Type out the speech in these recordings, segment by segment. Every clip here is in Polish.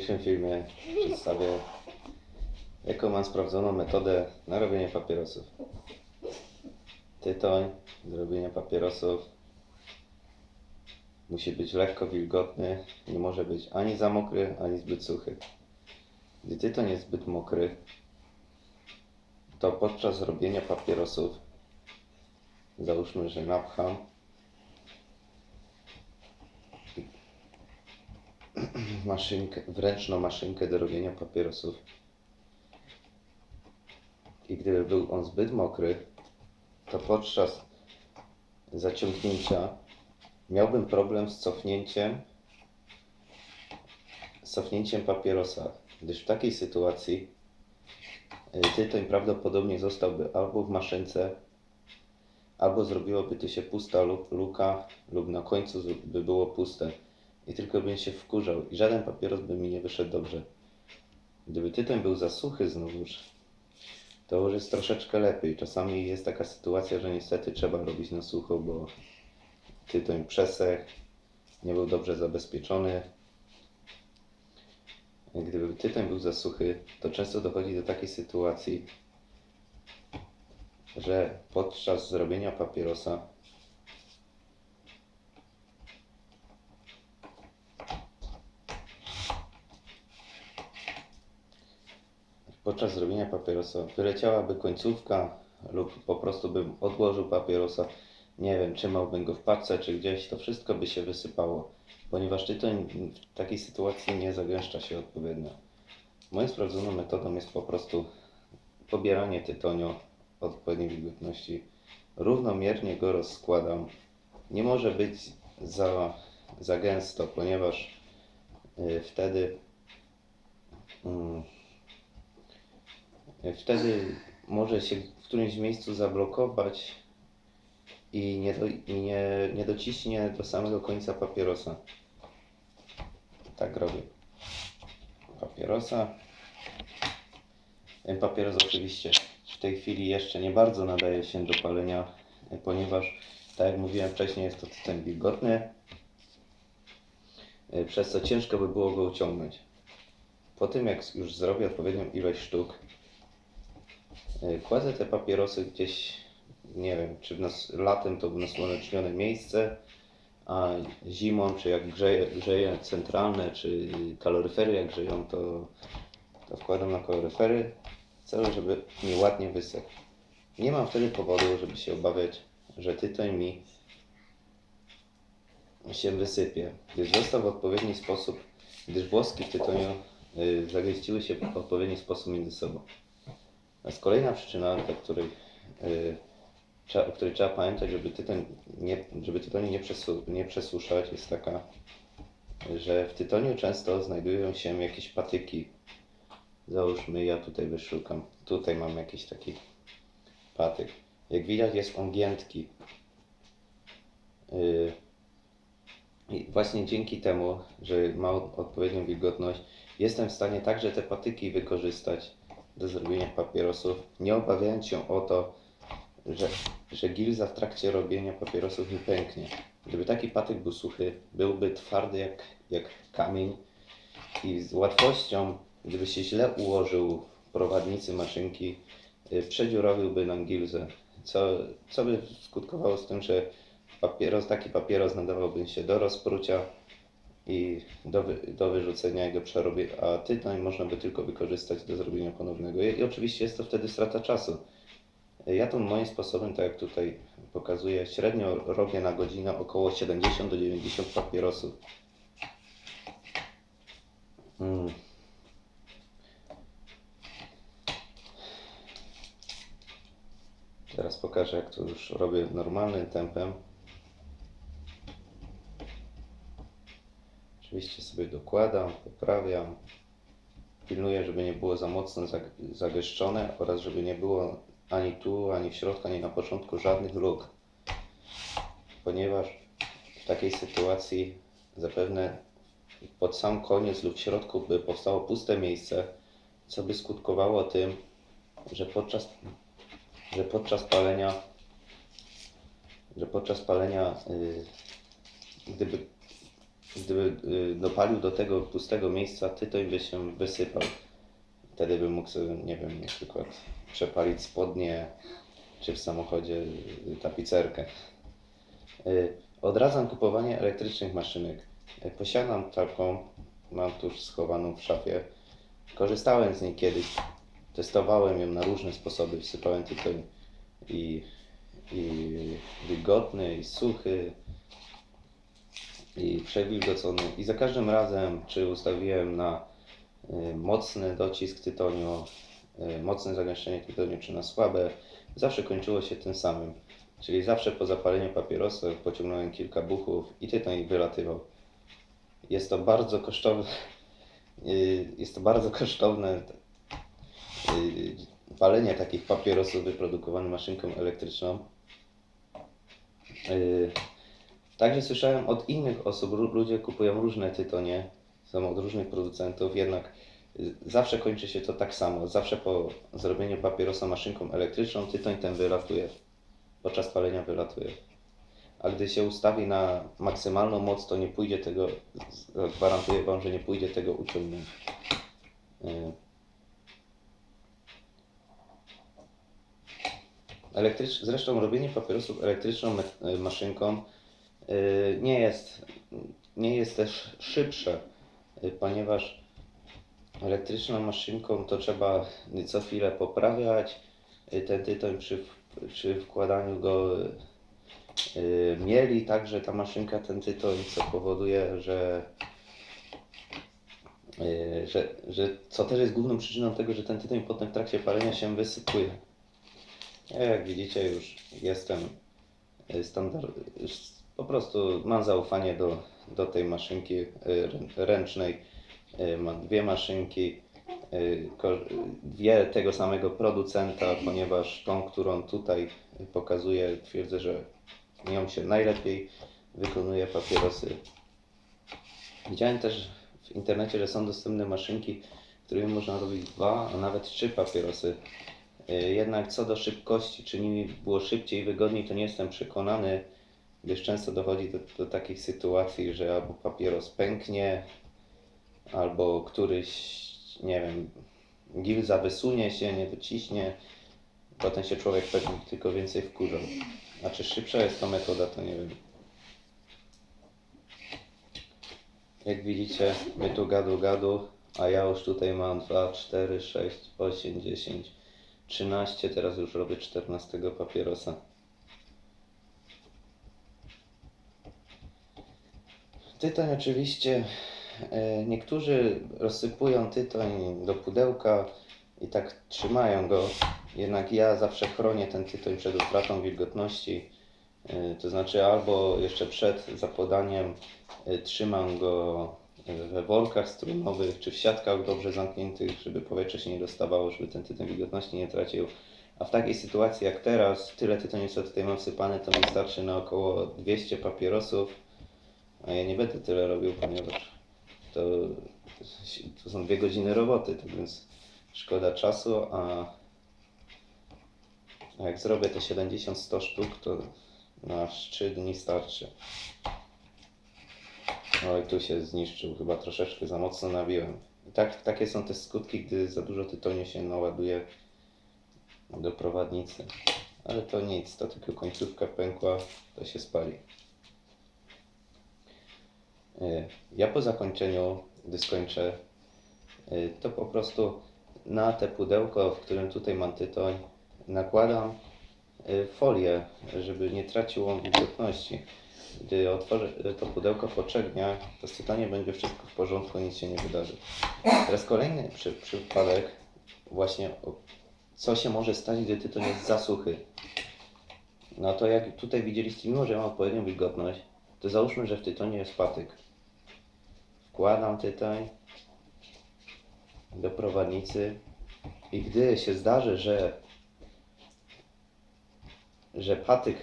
dzisiejszym filmie przedstawię, jaką mam sprawdzoną metodę na robienie papierosów. Tytoń do robienia papierosów musi być lekko wilgotny, nie może być ani za mokry, ani zbyt suchy. Gdy tytoń jest zbyt mokry, to podczas robienia papierosów, załóżmy, że napcham maszynkę, wręczną maszynkę do robienia papierosów. I gdyby był on zbyt mokry, to podczas zaciągnięcia miałbym problem z cofnięciem z cofnięciem papierosa, gdyż w takiej sytuacji y, tytoń prawdopodobnie zostałby albo w maszynce, albo zrobiłoby tu się pusta luka, lub na końcu by było puste i tylko bym się wkurzał i żaden papieros by mi nie wyszedł dobrze. Gdyby tytoń był za suchy znowuż, to już jest troszeczkę lepiej. Czasami jest taka sytuacja, że niestety trzeba robić na sucho, bo tytoń przesech, nie był dobrze zabezpieczony. Gdyby tytoń był za suchy, to często dochodzi do takiej sytuacji, że podczas zrobienia papierosa podczas zrobienia papierosa wyleciałaby końcówka lub po prostu bym odłożył papierosa, nie wiem, trzymałbym go w paczce czy gdzieś, to wszystko by się wysypało, ponieważ tytoń w takiej sytuacji nie zagęszcza się odpowiednio. Moją sprawdzoną metodą jest po prostu pobieranie tytoniu odpowiedniej wilgotności. Równomiernie go rozkładam. Nie może być za, za gęsto, ponieważ y, wtedy mm, wtedy może się w którymś miejscu zablokować i nie, do, i nie, nie dociśnie do samego końca papierosa. Tak robię. Papierosa. Ten papieros oczywiście w tej chwili jeszcze nie bardzo nadaje się do palenia, ponieważ, tak jak mówiłem wcześniej, jest to tytoń wilgotny, przez co ciężko by było go uciągnąć. Po tym jak już zrobię odpowiednią ilość sztuk, kładzę te papierosy gdzieś, nie wiem, czy nas, latem to w nasłonecznione miejsce, a zimą, czy jak grzeje, grzeje centralne, czy kaloryfery jak grzeją, to, to wkładam na kaloryfery w celu, żeby mi ładnie wysechł. Nie mam wtedy powodu, żeby się obawiać, że tytoń mi się wysypie, gdyż został w odpowiedni sposób, gdyż włoski w tytoniu y, zagęściły się w odpowiedni sposób między sobą. Natomiast kolejna przyczyna, dla której, y, trzeba, o której trzeba pamiętać, żeby tytoń nie, żeby tytoniu nie, przesu, nie przesuszać, jest taka, że w tytoniu często znajdują się jakieś patyki. Załóżmy, ja tutaj wyszukam. Tutaj mam jakiś taki patyk. Jak widać jest on giętki. Yy, I właśnie dzięki temu, że ma odpowiednią wilgotność, jestem w stanie także te patyki wykorzystać do zrobienia papierosów, nie obawiając się o to, że, że gilza w trakcie robienia papierosów mi pęknie. Gdyby taki patyk był suchy, byłby twardy jak, jak kamień i z łatwością, gdyby się źle ułożył prowadnicy maszynki, y, przedziurawiłby nam gilzę, co, co by skutkowało z tym, że papieros, taki papieros nadawałby się do rozprucia i do, wy, do wyrzucenia i do przerobienia, a tytoń można by tylko wykorzystać do zrobienia ponownego. I, oczywiście jest to wtedy strata czasu. Ja to moim sposobem, tak jak tutaj pokazuję, średnio robię na godzinę około 70 do 90 papierosów. Mm. Teraz pokażę, jak to już robię normalnym tempem. Oczywiście sobie dokładam, poprawiam. Pilnuję, żeby nie było za mocno zag- zagęszczone oraz żeby nie było ani tu, ani w środku, ani na początku żadnych luk. Ponieważ w takiej sytuacji zapewne pod sam koniec lub w środku by powstało puste miejsce, co by skutkowało tym, że podczas, że podczas palenia, że podczas palenia, yy, gdyby gdyby y, dopalił do tego pustego miejsca, tytoń by się wysypał. Wtedy bym mógł sobie, nie wiem, na przykład przepalić spodnie, czy w samochodzie y, tapicerkę. Y, Odradzam kupowanie elektrycznych maszynek. Posiadam taką, mam tuż schowaną w szafie. Korzystałem z niej kiedyś. Testowałem ją na różne sposoby. Wsypałem tytoń i, i wilgotny, i suchy, i przewilgocony. I za każdym razem, czy ustawiłem na y, mocny docisk tytoniu, y, mocne zagęszczenie tytoniu, czy na słabe, zawsze kończyło się tym samym. Czyli zawsze po zapaleniu papierosa pociągnąłem kilka buchów i tytoń wylatywał. Jest to bardzo kosztowne. y, Jest to bardzo kosztowne palenie takich papierosów wyprodukowanych maszynką elektryczną. Także słyszałem od innych osób, lu- ludzie kupują różne tytonie, są od różnych producentów, jednak y, zawsze kończy się to tak samo. Zawsze po zrobieniu papierosa maszynką elektryczną tytoń ten wylatuje. Podczas palenia wylatuje. A gdy się ustawi na maksymalną moc, to nie pójdzie tego, gwarantuję Wam, że nie pójdzie tego uciągnąć. Elektrycz... Zresztą robienie papierosów elektryczną maszynką nie jest, nie jest też szybsze, y, ponieważ elektryczną maszynką to trzeba co chwilę poprawiać y, ten tytoń przy, przy wkładaniu go y, mieli także ta maszynka ten tytoń, co powoduje, że, y, że, że co też jest główną przyczyną tego, że ten tytoń potem w trakcie palenia się wysypuje. Ja jak widzicie już jestem y, standard, po prostu mam zaufanie do, do tej maszynki rę- ręcznej. Y, Mam dwie maszynki, y, dwie tego samego producenta, ponieważ tą, którą tutaj pokazuję, twierdzę, że nią się najlepiej wykonuje papierosy. Widziałem też w internecie, że są dostępne maszynki, którymi można robić dwa, a nawet trzy papierosy. Jednak co do szybkości, czy nimi było szybciej i wygodniej, to nie jestem przekonany, gdyż często dochodzi do, do takich sytuacji, że albo papieros pęknie, albo któryś, nie wiem, gilza wysunie się, nie dociśnie, potem się człowiek pewnie tylko więcej wkurzał. A czy szybsza jest to metoda, to nie wiem. Jak widzicie, my tu gadu gadu, a ja już tutaj mam 2, 4, 6, 8, 10, 13, teraz już robię 14 papierosa. Tytoń oczywiście, e, niektórzy rozsypują tytoń do pudełka i tak trzymają go, jednak ja zawsze chronię ten tytoń przed utratą wilgotności. E, To znaczy albo jeszcze przed zapodaniem e, trzymam go we workach strunowych czy w siatkach dobrze zamkniętych, żeby powietrze się nie dostawało, żeby ten tytoń wilgotności nie tracił. A w takiej sytuacji jak teraz, tyle tytoniu co tutaj mam sypane, to mi starczy na około 200 papierosów. A ja nie będę tyle robił, ponieważ to, to są dwie godziny roboty, tak więc szkoda czasu, a, a jak zrobię te 70-100 sztuk, to na 3 dni starczy. Oj, tu się zniszczył, chyba troszeczkę za mocno nabiłem. I tak, takie są te skutki, gdy za dużo tytoniu się naładuje do prowadnicy. Ale to nic, to tylko końcówka pękła, to się spali. Y, Ja po zakończeniu, gdy skończę, y, to po prostu na te pudełko, w którym tutaj mam tytoń, nakładam y, folię, żeby nie traciło on wilgotności. Gdy otworzę to pudełko po trzech dniach, to z tytoniem będzie wszystko w porządku, nic się nie wydarzy. Teraz kolejny przy, przypadek, właśnie co się może stać, gdy tytoń jest za suchy. No to jak tutaj widzieliście, mimo że mam odpowiednią wilgotność, to załóżmy, że w tytonie jest patyk. Wkładam tytoń do prowadnicy i gdy się zdarzy, że, że patyk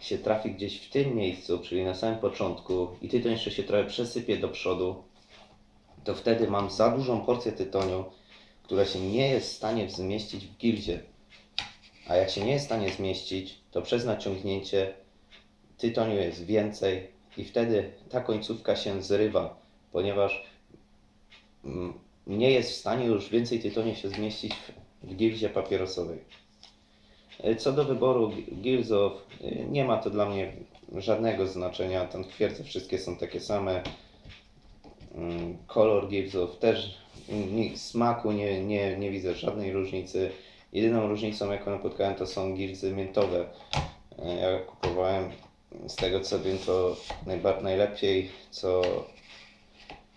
się trafi gdzieś w tym miejscu, czyli na samym początku i tytoń jeszcze się trochę przesypie do przodu, to wtedy mam za dużą porcję tytoniu, która się nie jest w stanie zmieścić w gilzie. A jak się nie jest w stanie zmieścić, to przez naciągnięcie tytoniu jest więcej i wtedy ta końcówka się zrywa, ponieważ mm, nie jest w stanie już więcej tytoniu się zmieścić w, gilzie papierosowej. E, Co do wyboru gi- gilzów, e, nie ma to dla mnie żadnego znaczenia. Tam twierdze wszystkie są takie same. Mm, Kolor gilzów też smaku nie, nie, nie widzę żadnej różnicy. Jedyną różnicą, jaką napotkałem, to są gilzy miętowe. E, Ja kupowałem z tego co wiem, to najlepiej, co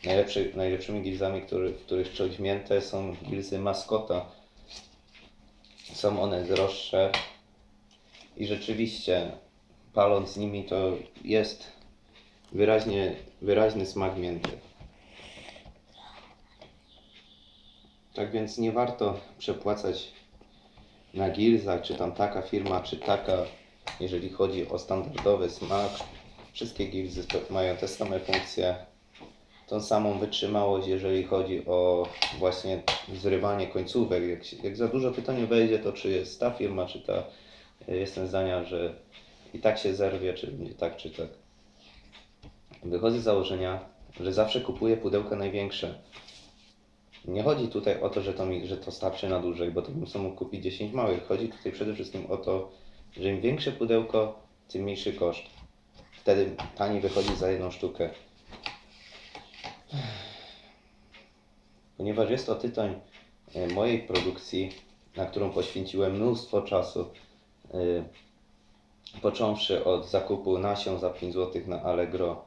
najlepszy, najlepszymi gilzami, który, w których czuć miętę, są gilzy maskota. Są one droższe i rzeczywiście paląc nimi to jest wyraźnie, wyraźny smak mięty. Tak więc nie warto przepłacać na gilzach, czy tam taka firma, czy taka, jeżeli chodzi o standardowy smak. Wszystkie gilzy mają te same funkcje, tą samą wytrzymałość, jeżeli chodzi o właśnie zrywanie końcówek. Jak, jak za dużo tytoniu wejdzie, to czy jest ta firma, czy ta, jestem zdania, że i tak się zerwie, czy będzie tak, czy tak. Wychodzę z założenia, że zawsze kupuję pudełka największe. Nie chodzi tutaj o to, że to, mi, że to starczy na dłużej, bo to bym sobie mógł kupić 10 małych. Chodzi tutaj przede wszystkim o to, że im większe pudełko, tym mniejszy koszt. Wtedy taniej wychodzi za jedną sztukę. Ponieważ jest to tytoń e, mojej produkcji, na którą poświęciłem mnóstwo czasu, e, począwszy od zakupu nasion za 5 zł na Allegro,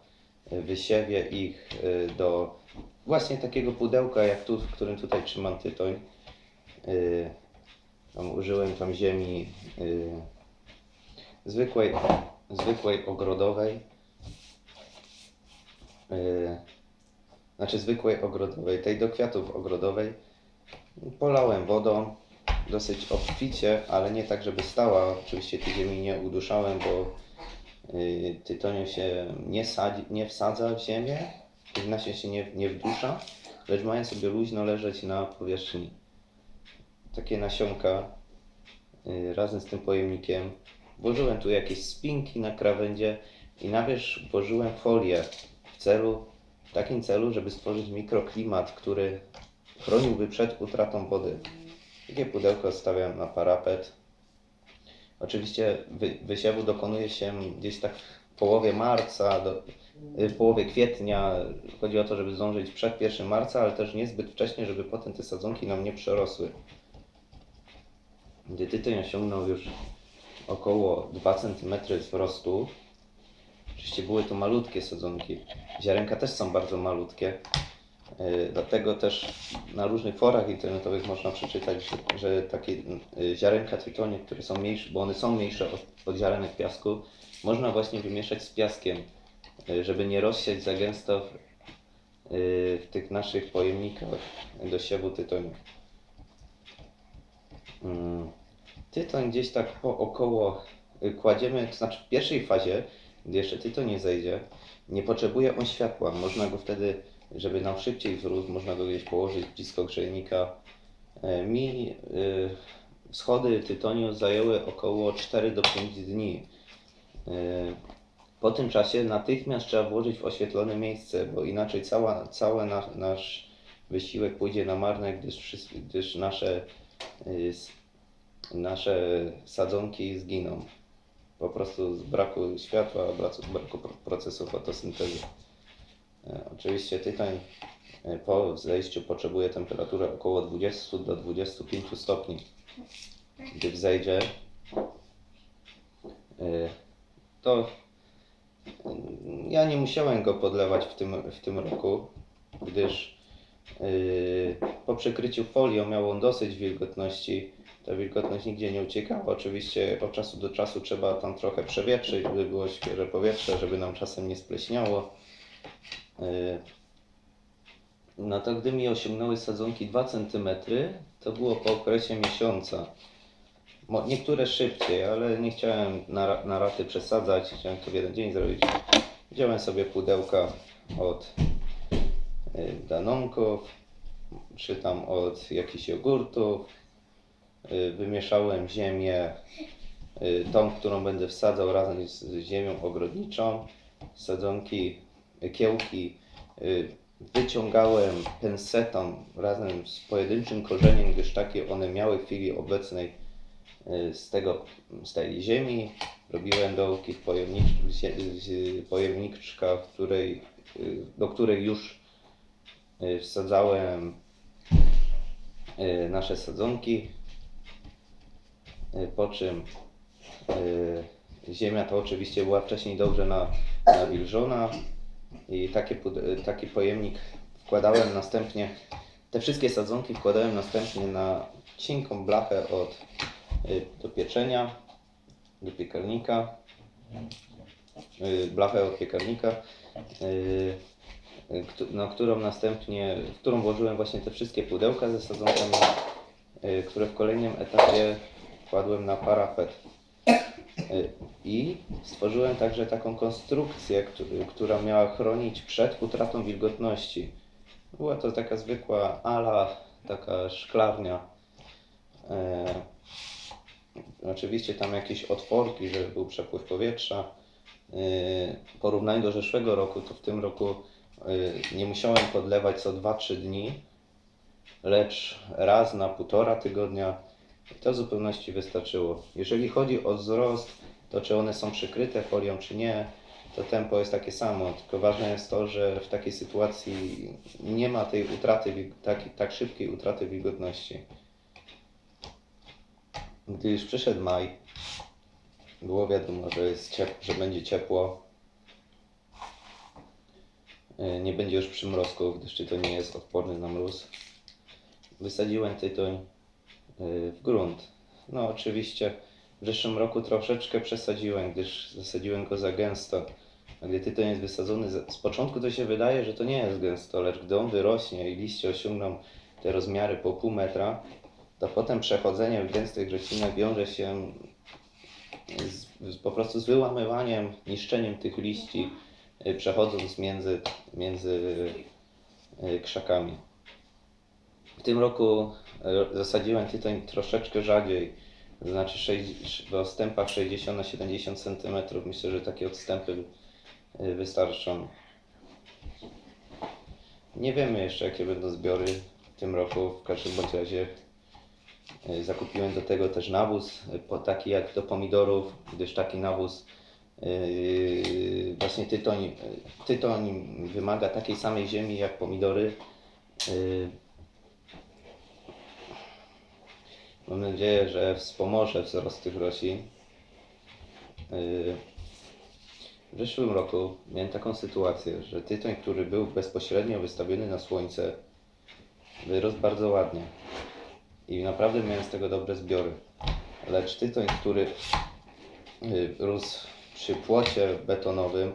e, wysiewie ich do właśnie takiego pudełka jak tu, w którym tutaj trzymam tytoń. Tam użyłem tam ziemi zwykłej, zwykłej ogrodowej. Znaczy zwykłej ogrodowej, tej do kwiatów ogrodowej. Polałem wodą dosyć obficie, ale nie tak, żeby stała. Oczywiście tej ziemi nie uduszałem, bo yy, tytoniu się nie, sadzi, nie wsadza w ziemię, nasion się nie, nie wdusza, lecz mają sobie luźno leżeć na powierzchni. Takie nasionka yy, razem z tym pojemnikiem. Włożyłem tu jakieś spinki na krawędzie i na wierzch włożyłem folię w celu, w takim celu, żeby stworzyć mikroklimat, który chroniłby przed utratą wody. Takie pudełko stawiam na parapet. Oczywiście wy, wysiewu dokonuje się gdzieś tak w połowie marca, do, y, w połowie kwietnia. Chodzi o to, żeby zdążyć przed 1 marca, ale też niezbyt wcześnie, żeby potem te sadzonki nam nie przerosły. Gdy tytoń osiągnął już około 2 cm wzrostu, oczywiście były to malutkie sadzonki, ziarenka też są bardzo malutkie, Yy, Dlatego też na różnych forach internetowych można przeczytać, że, takie yy, ziarenka tytoniu, które są mniejsze, bo one są mniejsze od, od ziarenek piasku, można właśnie wymieszać z piaskiem, yy, żeby nie rozsiać za gęsto w, w tych naszych pojemnikach do siewu tytoniu. Mm, Tytoń gdzieś tak po około kładziemy, to znaczy w pierwszej fazie, gdy jeszcze tytoń nie zejdzie, nie potrzebuje on światła. Można go wtedy żeby nam szybciej wzrósł, można go gdzieś położyć blisko grzejnika. E, Mi y, schody tytoniu zajęły około 4 do 5 dni. E, Po tym czasie natychmiast trzeba włożyć w oświetlone miejsce, bo inaczej cała, cały na, nasz wysiłek pójdzie na marne, gdyż, gdyż nasze, nasze sadzonki zginą. Po prostu z braku światła, braku, braku pro- procesu fotosyntezy. E, Oczywiście tytoń e, po zejściu potrzebuje temperatury około 20 do 25 stopni. Gdy wzejdzie, e, to ja nie musiałem go podlewać w tym, w tym roku, gdyż po przykryciu folią miał on dosyć wilgotności. Ta wilgotność nigdzie nie uciekała. Oczywiście od czasu do czasu trzeba tam trochę przewietrzyć, by było świeże powietrze, żeby nam czasem nie spleśniało. Yy, No to gdy mi osiągnęły sadzonki 2 cm, to było po okresie miesiąca. Niektóre szybciej, ale nie chciałem na, na raty przesadzać, chciałem to w jeden dzień zrobić. Wziąłem sobie pudełka od yy, danonków, czy tam od jakichś jogurtów. Yy, Wymieszałem ziemię, yy, tą, którą będę wsadzał razem z ziemią ogrodniczą. sadzonki, kiełki y, wyciągałem pensetą razem z pojedynczym korzeniem, gdyż takie one miały w chwili obecnej y, z tego, z tej ziemi. Robiłem dołki w pojemniczka, w której, y, do której już y, wsadzałem y, nasze sadzonki. Y, Po czym y, ziemia to oczywiście była wcześniej dobrze na, nawilżona i takie, pud- taki pojemnik wkładałem następnie, te wszystkie sadzonki wkładałem następnie na cienką blachę od, y, do pieczenia, do piekarnika, blachę od piekarnika, na którą następnie, w którą włożyłem właśnie te wszystkie pudełka ze sadzonkami, które w kolejnym etapie wkładłem na parapet. I stworzyłem także taką konstrukcję, któ- która miała chronić przed utratą wilgotności. Była to taka zwykła ala, taka szklarnia. E, oczywiście tam jakieś otworki, żeby był przepływ powietrza. E, w porównaniu do zeszłego roku, to w tym roku e, nie musiałem podlewać co 2-3 dni, lecz raz na półtora tygodnia to w zupełności wystarczyło. Jeżeli chodzi o wzrost, to czy one są przykryte folią, czy nie, to tempo jest takie samo. Tylko ważne jest to, że w takiej sytuacji nie ma tej utraty, tak, tak szybkiej utraty wilgotności. Gdy już przyszedł maj, było wiadomo, że, jest ciep- że będzie ciepło. E, Nie będzie już przymrozków, gdyż to nie jest odporny na mróz. Wysadziłem tytoń w grunt. No oczywiście w zeszłym roku troszeczkę przesadziłem, gdyż zasadziłem go za gęsto. A gdy tytoń jest wysadzony, z początku to się wydaje, że to nie jest gęsto, lecz gdy on wyrośnie i liście osiągną te rozmiary po pół metra, to potem przechodzenie w gęstych roślinach wiąże się z, po prostu z wyłamywaniem, niszczeniem tych liści, y, przechodząc między, między y, krzakami. W tym roku zasadziłem tytoń troszeczkę rzadziej, to znaczy sześć- w odstępach 60 na 70 cm. Myślę, że takie odstępy e, wystarczą. Nie wiemy jeszcze jakie będą zbiory w tym roku. W każdym bądź razie e, zakupiłem do tego też nawóz, po- taki jak do pomidorów, gdyż taki nawóz e, właśnie tytoń, tytoń wymaga takiej samej ziemi jak pomidory. E, Mam nadzieję, że wspomoże wzrost tych roślin. Yy, W zeszłym roku miałem taką sytuację, że tytoń, który był bezpośrednio wystawiony na słońce, wyrósł bardzo ładnie. I naprawdę miałem z tego dobre zbiory. Lecz tytoń, który yy, rósł przy płocie betonowym,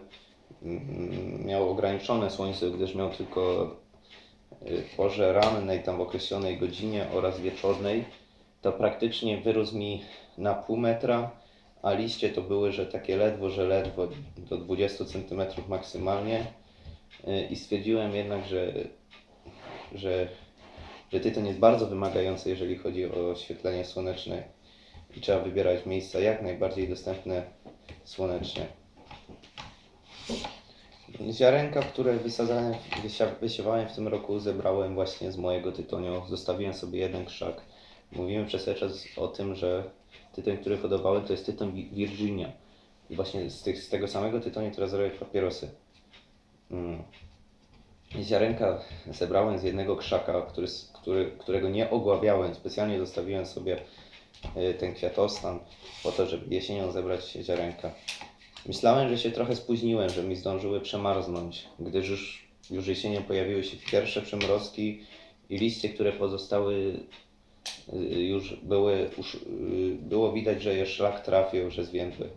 mm, miał ograniczone słońce, gdyż miał tylko yy, porze rannej, tam w określonej godzinie oraz wieczornej, to praktycznie wyrósł mi na pół metra, a liście to były, że takie ledwo, że ledwo do 20 cm maksymalnie. Y, I stwierdziłem jednak, że, że, że tytoń jest bardzo wymagający, jeżeli chodzi o oświetlenie słoneczne i trzeba wybierać miejsca jak najbardziej dostępne słonecznie. Ziarenka, które wysiewałem w tym roku, zebrałem właśnie z mojego tytoniu. Zostawiłem sobie jeden krzak. Mówimy przez cały czas o tym, że tytoń, który hodowałem, to jest tytoń Virginia. I właśnie z, tych, z tego samego tytoniu teraz zrobię papierosy. Mm. Ziarenka zebrałem z jednego krzaka, który, który, którego nie ogławiałem. Specjalnie zostawiłem sobie y, ten kwiatostan po to, żeby jesienią zebrać ziarenka. Myślałem, że się trochę spóźniłem, że mi zdążyły przemarznąć, gdyż już, już jesienią pojawiły się pierwsze przymrozki i liście, które pozostały już były, już, y, było widać, że je szlak trafił, że zwiędły.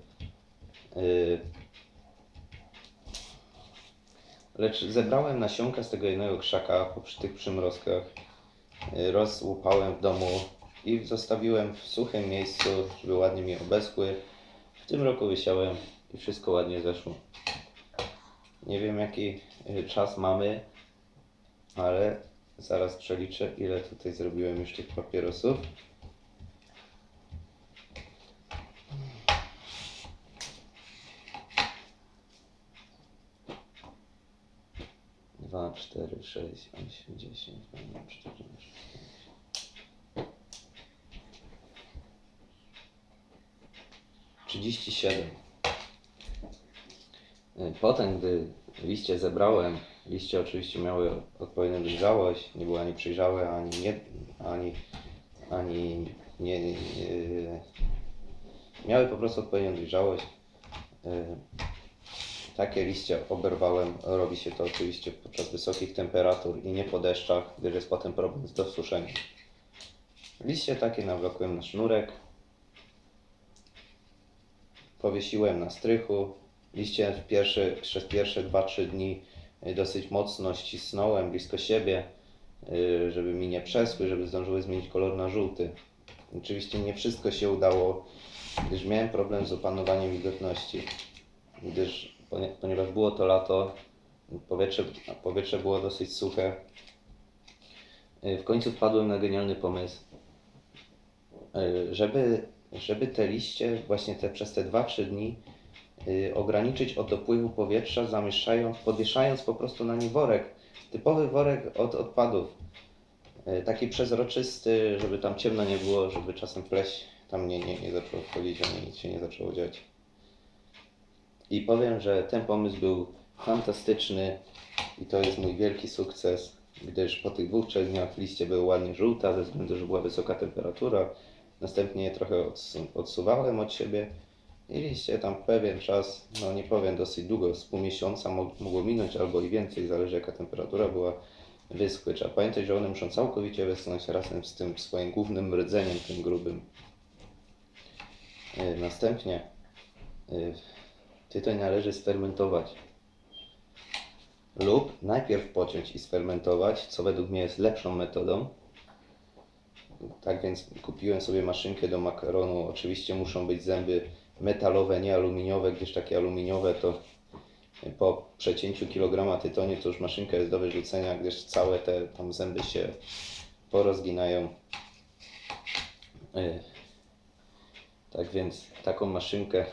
Y, Lecz zebrałem nasionka z tego jednego krzaka po tych przymrozkach, y, rozłupałem w domu i zostawiłem w suchym miejscu, żeby ładnie mi obeschły. W tym roku wysiałem i wszystko ładnie zeszło. Nie wiem jaki y, czas mamy, ale Zaraz przeliczę, ile tutaj zrobiłem już tych papierosów. Dwa, cztery, sześć, osiem, dziesięć, dwa, cztery, Trzydzieści siedem. Y, Potem, gdy liście zebrałem, liście oczywiście miały odpowiednią dojrzałość, nie były ani przejrzałe, ani nie, ani, ani nie, nie, miały po prostu odpowiednią dojrzałość. Y, Takie liście oberwałem. Robi się to oczywiście podczas wysokich temperatur i nie po deszczach, gdyż jest potem problem z dosuszeniem. Liście takie nawlokłem na sznurek. Powiesiłem na strychu. Liście w pierwszy, przez pierwsze 2-3 dni y, dosyć mocno ścisnąłem blisko siebie, y, żeby mi nie przeschły, żeby zdążyły zmienić kolor na żółty. Oczywiście nie wszystko się udało, gdyż miałem problem z opanowaniem wilgotności gdyż ponie- ponieważ było to lato, powietrze, powietrze było dosyć suche. Y, W końcu wpadłem na genialny pomysł, żeby, żeby te liście właśnie te, przez te 2-3 dni ograniczyć od dopływu powietrza, zamieszczając, podwieszając po prostu na nie worek, typowy worek od odpadów. Y, Taki przezroczysty, żeby tam ciemno nie było, żeby czasem pleś tam nie, nie, nie zaczęło wchodzić, ani nic się nie zaczęło dziać. I powiem, że ten pomysł był fantastyczny i to jest mój wielki sukces, gdyż po tych dwóch, trzech dniach liście były ładnie żółte, ze względu, że była wysoka temperatura. Następnie je trochę odsu- odsuwałem od siebie i liście tam pewien czas, no nie powiem dosyć długo, z pół miesiąca mo- mogło minąć albo i więcej, zależy jaka temperatura była, wyschły. Trzeba pamiętać, że one muszą całkowicie wyschnąć razem z tym swoim głównym rdzeniem, tym grubym. Yy, Następnie yy, tytoń należy sfermentować. Lub najpierw pociąć i sfermentować, co według mnie jest lepszą metodą. Tak więc kupiłem sobie maszynkę do makaronu. Oczywiście muszą być zęby metalowe, nie aluminiowe, gdyż takie aluminiowe to po przecięciu kilograma tytoniu to już maszynka jest do wyrzucenia, gdyż całe te tam zęby się porozginają. Yy. Tak więc taką maszynkę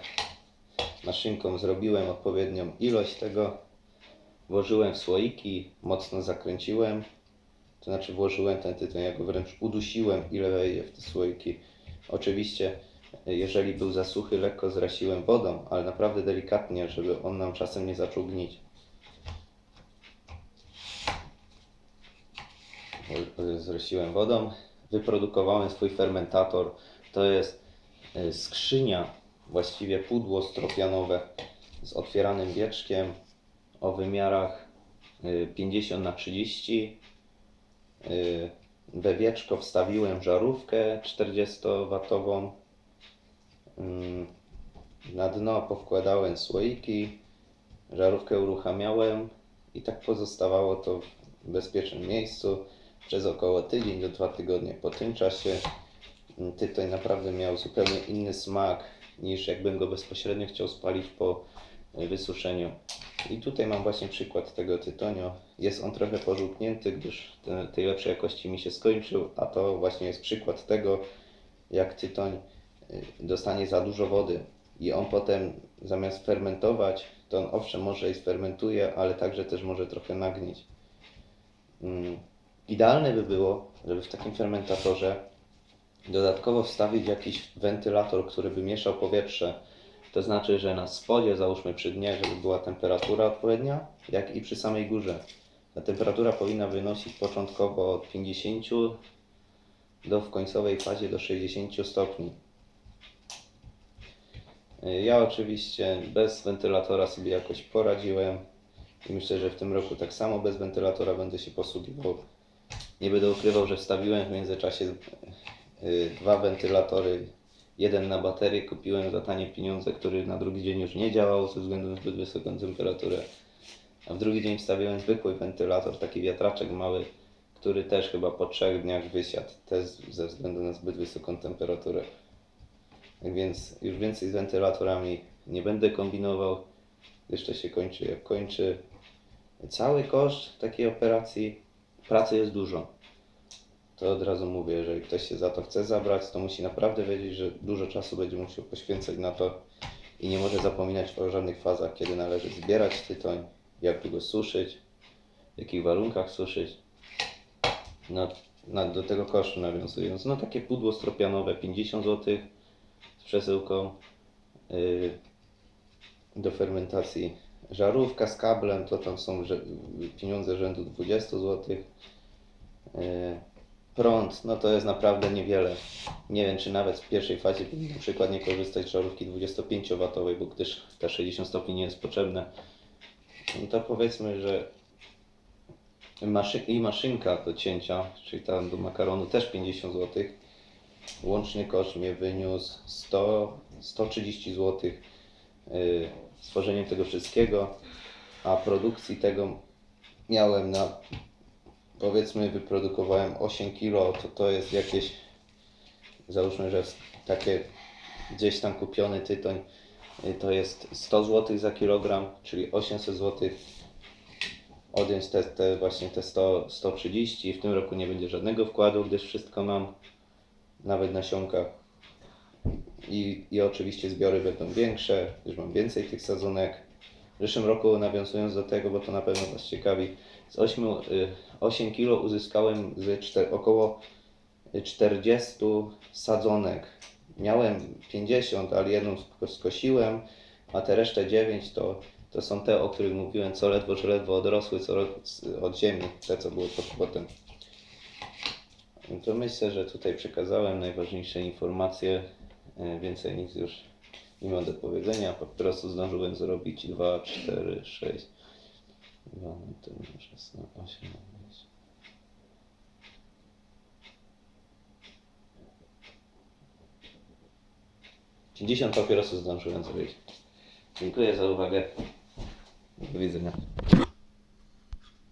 maszynką zrobiłem odpowiednią ilość tego, włożyłem w słoiki, mocno zakręciłem, to znaczy włożyłem ten tytoń, ja go wręcz udusiłem, ile wejdzie w te słoiki. Oczywiście, jeżeli był za suchy, lekko zrasiłem wodą, ale naprawdę delikatnie, żeby on nam czasem nie zaczął gnić. Zrosiłem wodą, wyprodukowałem swój fermentator. To jest y, skrzynia, właściwie pudło stropianowe z otwieranym wieczkiem o wymiarach y, 50 na 30. Y, We wieczko wstawiłem żarówkę 40W. Mm, Na dno powkładałem słoiki, żarówkę uruchamiałem i tak pozostawało to w bezpiecznym miejscu przez około tydzień do dwa tygodnie. Po tym czasie mm, tytoń naprawdę miał zupełnie inny smak niż jakbym go bezpośrednio chciał spalić po y, wysuszeniu. I tutaj mam właśnie przykład tego tytoniu. Jest on trochę pożółknięty, gdyż te, tej lepszej jakości mi się skończył, a to właśnie jest przykład tego, jak tytoń dostanie za dużo wody i on potem zamiast fermentować, to on owszem może i sfermentuje, ale także też może trochę nagnieć. Mm, Idealne by było, żeby w takim fermentatorze dodatkowo wstawić jakiś wentylator, który by mieszał powietrze. To znaczy, że na spodzie, załóżmy przy dnie, żeby była temperatura odpowiednia, jak i przy samej górze. Ta temperatura powinna wynosić początkowo od 50 do w końcowej fazie do 60 stopni. Ja oczywiście bez wentylatora sobie jakoś poradziłem i myślę, że w tym roku tak samo bez wentylatora będę się posługiwał. Nie będę ukrywał, że wstawiłem w międzyczasie y, dwa wentylatory. Jeden na baterię kupiłem za tanie pieniądze, który na drugi dzień już nie działał ze względu na zbyt wysoką temperaturę. A w drugi dzień wstawiłem zwykły wentylator, taki wiatraczek mały, który też chyba po trzech dniach wysiadł, też ze względu na zbyt wysoką temperaturę. Więc już więcej z wentylatorami nie będę kombinował. Jeszcze się kończy jak kończy. Cały koszt takiej operacji, pracy jest dużo. To od razu mówię, jeżeli ktoś się za to chce zabrać, to musi naprawdę wiedzieć, że dużo czasu będzie musiał poświęcać na to i nie może zapominać o żadnych fazach, kiedy należy zbierać tytoń, jak długo suszyć, w jakich warunkach suszyć. No, do tego kosztu nawiązując, no takie pudło stropianowe 50 zł z przesyłką yy, do fermentacji. Żarówka z kablem to tam są pieniądze rzędu 20 zł. Yy, prąd, no to jest naprawdę niewiele. Nie wiem, czy nawet w pierwszej fazie na przykład nie korzystać z żarówki 25W, bo gdyż te 60 stopni nie jest potrzebne. No to powiedzmy, że maszy i maszynka do cięcia, czyli tam do makaronu też 50 zł. Łączny koszt mnie wyniósł 100, 130 zł yy, stworzeniem tego wszystkiego, a produkcji tego miałem na powiedzmy wyprodukowałem 8 kg, to to jest jakieś załóżmy, że takie gdzieś tam kupiony tytoń y, to jest 100 zł za kilogram, czyli 800 zł odjąć te, te właśnie te 100, 130 i w tym roku nie będzie żadnego wkładu, gdyż wszystko mam nawet nasionka i, i oczywiście zbiory będą większe, gdyż mam więcej tych sadzonek. W zeszłym roku nawiązując do tego, bo to na pewno Was ciekawi, z 8, y, 8 kg uzyskałem z czter, około 40 sadzonek. Miałem 50, ale jedną sk- skosiłem, a te resztę 9 to, to są te, o których mówiłem, co ledwo, że ledwo odrosły co, od ziemi, te co były pod potem. To myślę, że tutaj przekazałem najważniejsze informacje. E, Więcej nic już nie mam do powiedzenia. Po prostu zdążyłem zrobić 2, 4, 6, 2, no to 16, 8, 10. 50 papierosów zdążyłem zrobić. Dziękuję za uwagę. Do widzenia.